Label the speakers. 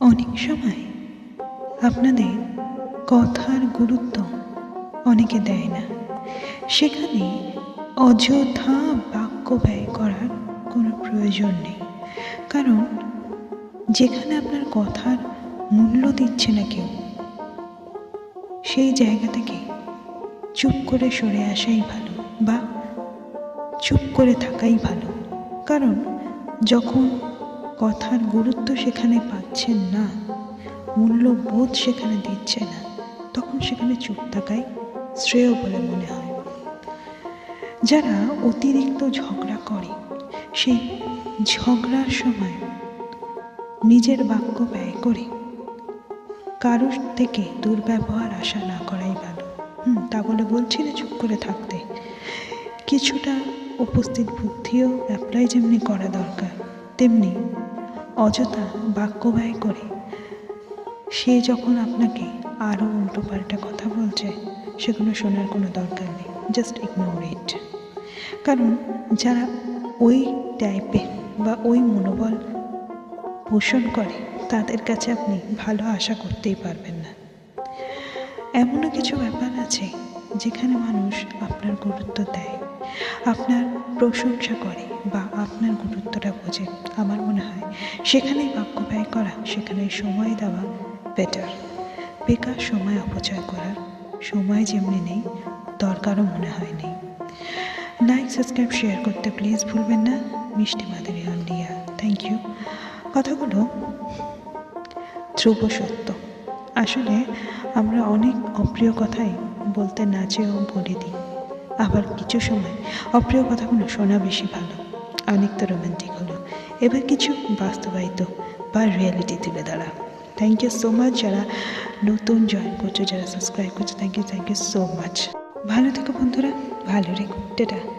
Speaker 1: অনেক সময় আপনাদের কথার গুরুত্ব অনেকে দেয় না। সেখানে অযথা বাক্য ব্যয় করার কোনো প্রয়োজন নেই। কারণ যেখানে আপনার কথার মূল্য দিচ্ছে না কেউ, সেই জায়গা থেকে চুপ করে সরে আসাই ভালো বা চুপ করে থাকাই ভালো। কারণ যখন কথার গুরুত্ব সেখানে পাচ্ছেন না, মূল্যবোধ সেখানে দিচ্ছে না। তখন সেখানে চুপ থাকাই শ্রেয় বলে মনে হয়। যারা অতিরিক্ত ঝগড়া করে, সেই ঝগড়ার সময় নিজের বাক্য ব্যয় করে কারোর থেকে দুর্ব্যবহার আশা না করাই ভালো। হুম, তা বলে বলছি না চুপ করে থাকতে। কিছুটা উপস্থিত বুদ্ধিও অ্যাপ্লাই যেমনি করা দরকার, তেমনি অযথা বাক্য ব্যয় করে, সে যখন আপনাকে আরও উল্টোপাল্টা কথা বলছে, সেগুলো শোনার কোনো দরকার নেই জাস্ট ইগনোর ইট কারণ যারা ওই টাইপের বা ওই মনোবল পোষণ করে, তাদের কাছে আপনি ভালো আশা করতেই পারবেন না। এমনও কিছু ব্যাপার আছে, যেখানে মানুষ আপনার গুরুত্ব দেয়, আপনার প্রশংসা করে বা আপনার গুরুত্বটা বোঝে। আমার মনে হয় সেখানেই বাক্য ব্যয় করা, সেখানে সময় দেওয়া বেটার বেকার সময় অপচয় করার সময় যেমনি নেই, দরকারও মনে হয় নেই। লাইক সাবস্ক্রাইব শেয়ার করতে প্লিজ ভুলবেন না। মিষ্টি মাদারি অন্ডিয়া থ্যাংক ইউ কথাগুলো ধ্রুব সত্য। আসলে আমরা অনেক অপ্রিয় কথাই বলতে না চেয়েও বলে দিই। আবার কিছু সময় অপ্রিয় কথাগুলো শোনা বেশি ভালো। অনেক তো রোমান্টিক হলো। এবার কিছু বাস্তবায়িত বা রিয়েলিটি তুলে দাঁড়া থ্যাংক ইউ সো মাচ যারা নতুন জয়েন করছ, যারা সাবস্ক্রাইব করছ thank you thank you so much ভালো থেকো বন্ধুরা, ভালো রেখো টেটা।